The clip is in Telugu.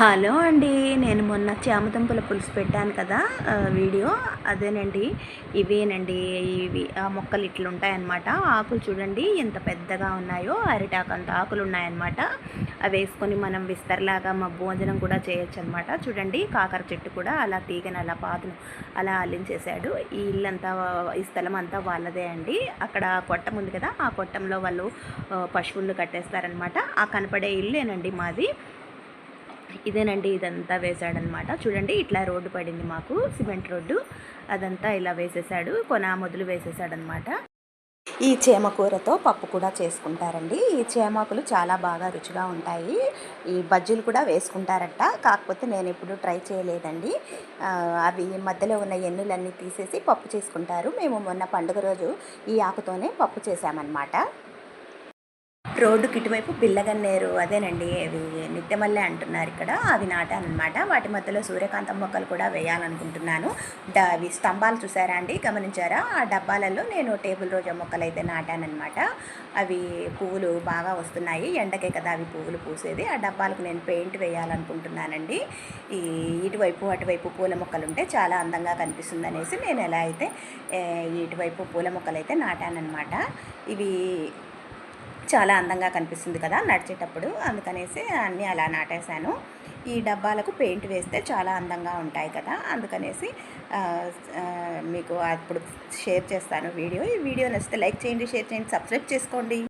హలో అండి నేను మొన్న చామదుంపల పులుసు పెట్టాను కదా వీడియో. అదేనండి ఇవేనండి ఇవి ఆ మొక్కలు ఇట్లా ఉంటాయన్నమాట. ఆకులు చూడండి ఎంత పెద్దగా ఉన్నాయో అరిటాకు అంత ఆకులు ఉన్నాయన్నమాట. అవి వేసుకొని మనం విస్తరలాగా మా భోజనం కూడా చేయొచ్చు అనమాట చూడండి కాకర చెట్టు కూడా అలా తీగని అలా పాతను అలా అల్లించేశాడు. ఈ ఇల్లంతా ఈ స్థలం అంతా వాళ్ళదే అండి. అక్కడ కొట్టం ఉంది కదా ఆ కొట్టంలో వాళ్ళు పశువులు కట్టేస్తారనమాట ఆ కనపడే ఇల్లేనండి మాది. ఇదేనండి ఇదంతా వేశాడనమాట. చూడండి ఇట్లా రోడ్డు పడింది మాకు సిమెంట్ రోడ్డు. అదంతా ఇలా వేసేసాడు కొన మొదలు వేసేసాడనమాట. ఈ చేమకూరతో పప్పు కూడా చేసుకుంటారండి. ఈ చేమాకులు చాలా బాగా రుచిగా ఉంటాయి. ఈ బజ్జీలు కూడా వేసుకుంటారట. కాకపోతే నేను ఇప్పుడు ట్రై చేయలేదండి. అవి మధ్యలో ఉన్న ఎన్నులన్నీ తీసేసి పప్పు చేసుకుంటారు. మేము మొన్న పండుగ రోజు ఈ ఆకుతోనే పప్పు చేసామన్నమాట రోడ్డుకి ఇటువైపు పిల్లగన్నేరు అదేనండి. అవి నిత్యమల్లె అంటున్నారు ఇక్కడ. అవి నాటానమాట వాటి మధ్యలో సూర్యకాంతం మొక్కలు కూడా వేయాలనుకుంటున్నాను. అవి స్తంభాలు చూసారా అండి? గమనించారా? ఆ డబ్బాలలో నేను టేబుల్ రోజా మొక్కలు అయితే నాటానమాట అవి పువ్వులు బాగా వస్తున్నాయి. ఎండకే కదా అవి పువ్వులు పూసేది. ఆ డబ్బాలకు నేను పెయింట్ వేయాలనుకుంటున్నానండి. ఈ ఇటువైపు అటువైపు పూల మొక్కలు ఉంటే చాలా అందంగా కనిపిస్తుంది అనేసి నేను ఎలా అయితే ఇటువైపు పూల మొక్కలు అయితే నాటానమాట ఇవి చాలా అందంగా కనిపిస్తుంది కదా నడిచేటప్పుడు. అందుకనేసి అన్నీ అలా నాటేశాను. ఈ డబ్బాలకు పెయింట్ వేస్తే చాలా అందంగా ఉంటాయి కదా. అందుకనేసి మీకు అప్పుడు షేర్ చేస్తాను వీడియో. ఈ వీడియో నచ్చితే లైక్ చేయండి షేర్ చేయండి సబ్స్క్రైబ్ చేసుకోండి.